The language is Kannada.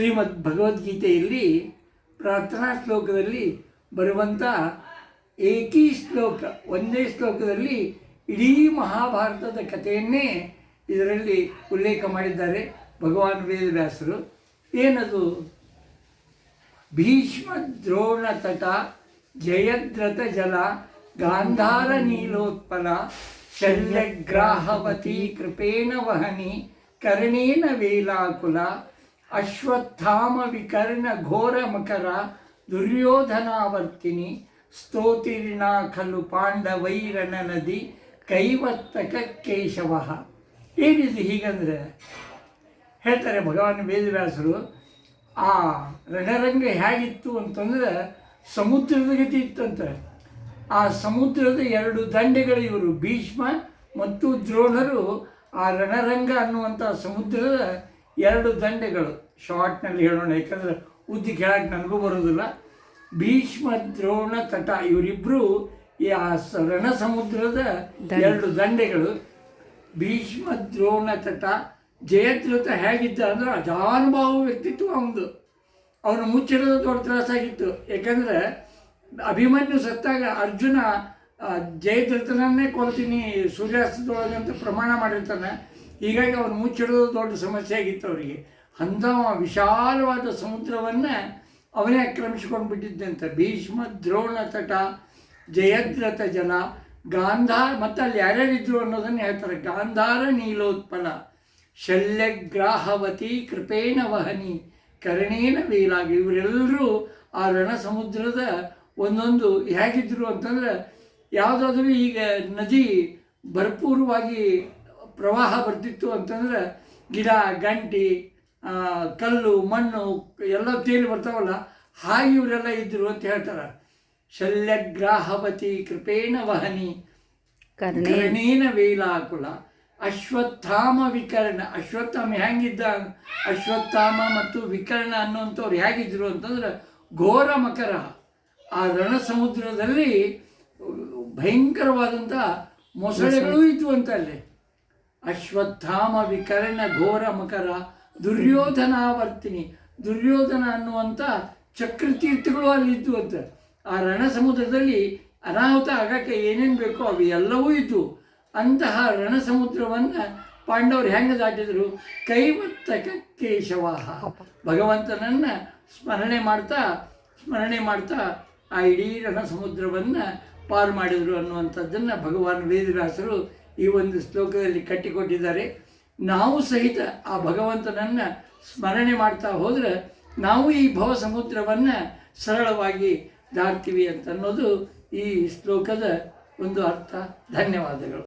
ಶ್ರೀಮದ್ ಭಗವದ್ಗೀತೆಯಲ್ಲಿ ಪ್ರಾರ್ಥನಾ ಶ್ಲೋಕದಲ್ಲಿ ಬರುವಂಥ ಏಕೀ ಶ್ಲೋಕ, ಒಂದೇ ಶ್ಲೋಕದಲ್ಲಿ ಇಡೀ ಮಹಾಭಾರತದ ಕಥೆಯನ್ನೇ ಇದರಲ್ಲಿ ಉಲ್ಲೇಖ ಮಾಡಿದ್ದಾರೆ ಭಗವಾನ್ ವೇದವ್ಯಾಸರು. ಏನದು? ಭೀಷ್ಮ ದ್ರೋಣ ತಟ ಜಯದ್ರತ ಜಲ, ಗಾಂಧಾರ ನೀಲೋತ್ಪಲ, ಶಲ್ಯಗ್ರಾಹವತಿ ಕೃಪೇಣ ವಹನಿ, ಕರ್ಣೇನ ವೇಲಾಕುಲ ಅಶ್ವತ್ಥಾಮ ವಿಕರ್ಣ ಘೋರ ಮಕರ, ದುರ್ಯೋಧನಾವರ್ತಿನಿ ಸ್ತೋತಿರಿನ ಖಲು ಪಾಂಡವೈರಣ ನದಿ, ಕೈವರ್ತಕ ಕೇಶವ. ಏನಿದು ಹೀಗಂದ್ರೆ? ಹೇಳ್ತಾರೆ ಭಗವಾನ್ ವೇದವ್ಯಾಸರು, ಆ ರಣರಂಗ ಹೇಗಿತ್ತು ಅಂತಂದ್ರೆ ಸಮುದ್ರದ ಗತಿ ಇತ್ತಂತೆ. ಆ ಸಮುದ್ರದ ಎರಡು ದಂಡೆಗಳು ಇವರು, ಭೀಷ್ಮ ಮತ್ತು ದ್ರೋಣರು, ಆ ರಣರಂಗ ಅನ್ನುವಂಥ ಸಮುದ್ರದ ಎರಡು ದಂಡೆಗಳು ಶಾರ್ಟ್ನಲ್ಲಿ ಹೇಳೋಣ ಯಾಕಂದರೆ ಉದ್ದಿ ಕೆಳಗೆ ನನಗೂ ಬರೋದಿಲ್ಲ. ಭೀಷ್ಮ ದ್ರೋಣ ತಟ ಇವರಿಬ್ಬರು ಈ ಆ ರಣ ಸಮುದ್ರದ ಎರಡು ದಂಡೆಗಳು. ಭೀಷ್ಮ ದ್ರೋಣ ತಟ ಜಯದ್ರಥ ಹೇಗಿದ್ದ ಅಂದ್ರೆ ಅಜಾನುಭಾವ ವ್ಯಕ್ತಿತ್ವ ಅವನದು ಅವನು ಮುಚ್ಚಿಡೋದು ದೊಡ್ಡ ತ್ರಾಸಾಗಿತ್ತು ಯಾಕಂದ್ರೆ ಅಭಿಮನ್ಯು ಸತ್ತಾಗ ಅರ್ಜುನ ಜಯದ್ರತನನ್ನೇ ಜಯದ್ರಥನನ್ನೇ ಕೊಲ್ತೀನಿ ಸೂರ್ಯಾಸ್ತದೊಳಗೆ ಅಂತ ಪ್ರಮಾಣ ಮಾಡಿರ್ತಾನೆ. ಹೀಗಾಗಿ ಅವ್ರು ಮುಚ್ಚಿಡೋದು ದೊಡ್ಡ ಸಮಸ್ಯೆ ಆಗಿತ್ತು ಅವರಿಗೆ. ಅಂಥ ವಿಶಾಲವಾದ ಸಮುದ್ರವನ್ನು ಅವನೇ ಆಕ್ರಮಿಸ್ಕೊಂಡು ಬಿಟ್ಟಿದ್ದಂತೆ ಭೀಷ್ಮ, ದ್ರೋಣ ತಟ, ಜಯದ್ರಥ ಜಲ, ಗಾಂಧಾರ ಮತ್ತು ಅಲ್ಲಿ ಯಾರ್ಯಾರಿದ್ರು ಅನ್ನೋದನ್ನು ಹೇಳ್ತಾರೆ. ಗಾಂಧಾರ ನೀಲೋತ್ಪಲ, ಶಲ್ಯಗ್ರಾಹವತಿ ಕೃಪೇಣ ವಹನಿ, ಕರಣೇನ ವೀಲಾಗಿ ಇವರೆಲ್ಲರೂ ಆ ರಣ ಸಮುದ್ರದ ಒಂದೊಂದು ಹೇಗಿದ್ರು ಅಂತಂದ್ರೆ ಯಾವುದಾದ್ರೂ ಈಗ ನದಿ ಭರ್ಪೂರವಾಗಿ ಪ್ರವಾಹ ಬರ್ತಿತ್ತು ಅಂತಂದ್ರೆ ಗಿಡ ಗಂಟಿ ಕಲ್ಲು ಮಣ್ಣು ಎಲ್ಲ ತೇಲಿ ಬರ್ತಾವಲ್ಲ ಹಾಗೆ ಇವರೆಲ್ಲ ಇದ್ದರು ಅಂತ ಹೇಳ್ತಾರೆ. ಶಲ್ಯಗ್ರಾಹವತಿ ಕೃಪೇಣ ವಹನಿ ಕರ್ಣೇ ಕರ್ಣೇನ ವೇಲಾಕುಲ ಅಶ್ವತ್ಥಾಮ ವಿಕರ್ಣ. ಅಶ್ವತ್ಥಾಮ ಹೆಂಗಿದ್ದ? ಅಶ್ವತ್ಥಾಮ ಮತ್ತು ವಿಕರ್ಣ ಅನ್ನುವಂಥವ್ರು ಹೇಗಿದ್ರು ಅಂತಂದ್ರೆ ಘೋರ ಮಕರ. ಆ ರಣ ಸಮುದ್ರದಲ್ಲಿ ಭಯಂಕರವಾದಂಥ ಮೊಸಳೆಗಳೂ ಇದ್ವು ಅಂತ ಅಲ್ಲಿ. ಅಶ್ವತ್ಥಾಮ ವಿಕರಣ ಘೋರ ಮಕರ, ದುರ್ಯೋಧನಾವರ್ತಿನಿ. ದುರ್ಯೋಧನ ಅನ್ನುವಂಥ ಚಕ್ರತೀರ್ಥಗಳು ಅಲ್ಲಿ ಇದ್ದು ಅಂತ. ಆ ರಣ ಸಮುದ್ರದಲ್ಲಿ ಅನಾಹುತ ಆಗಕ್ಕೆ ಏನೇನು ಬೇಕೋ ಅವು ಎಲ್ಲವೂ ಇದ್ದು, ಅಂತಹ ರಣ ಸಮುದ್ರವನ್ನು ಪಾಂಡವರು ಹೆಂಗೆ ದಾಟಿದ್ರು? ಕೈವತ್ತಕ ಕೇಶವ ಭಗವಂತನನ್ನ ಸ್ಮರಣೆ ಮಾಡ್ತಾ ಸ್ಮರಣೆ ಮಾಡ್ತಾ ಆ ಇಡೀ ರಣಸಮುದ್ರವನ್ನು ಪಾರು ಮಾಡಿದರು ಅನ್ನುವಂಥದ್ದನ್ನು ಭಗವಾನ್ ವೇದವ್ಯಾಸರು ಈ ಒಂದು ಶ್ಲೋಕದಲ್ಲಿ ಕಟ್ಟಿಕೊಟ್ಟಿದ್ದಾರೆ. ನಾವು ಸಹಿತ ಆ ಭಗವಂತನನ್ನು ಸ್ಮರಣೆ ಮಾಡ್ತಾ ಹೋದರೆ ನಾವು ಈ ಭವ ಸಮುದ್ರವನ್ನು ಸರಳವಾಗಿ ದಾಟ್ತೀವಿ ಅಂತ ಅನ್ನೋದು ಈ ಶ್ಲೋಕದ ಒಂದು ಅರ್ಥ. ಧನ್ಯವಾದಗಳು.